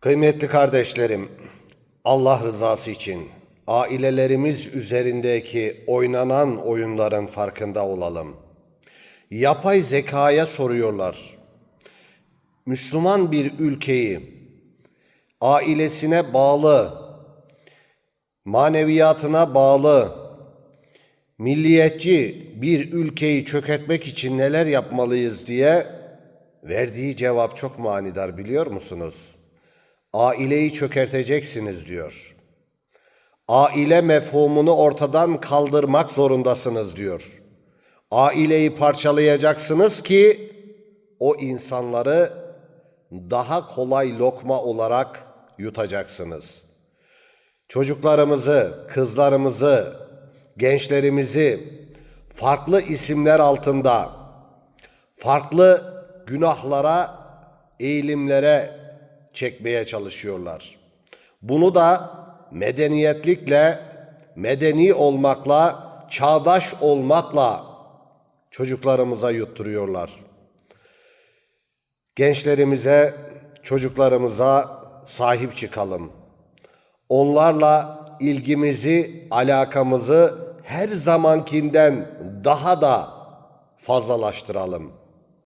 Kıymetli kardeşlerim, Allah rızası için ailelerimiz üzerindeki oynanan oyunların farkında olalım. Yapay zekaya soruyorlar. Müslüman bir ülkeyi ailesine bağlı, maneviyatına bağlı, milliyetçi bir ülkeyi çökertmek için neler yapmalıyız diye verdiği cevap çok manidar biliyor musunuz? Aileyi çökerteceksiniz diyor. Aile mefhumunu ortadan kaldırmak zorundasınız diyor. Aileyi parçalayacaksınız ki o insanları daha kolay lokma olarak yutacaksınız. Çocuklarımızı, kızlarımızı, gençlerimizi farklı isimler altında farklı günahlara, eğilimlere çekmeye çalışıyorlar. Bunu da medeniyetlikle, medeni olmakla, çağdaş olmakla çocuklarımıza yutturuyorlar. Gençlerimize, çocuklarımıza sahip çıkalım. Onlarla ilgimizi, alakamızı her zamankinden daha da fazlalaştıralım.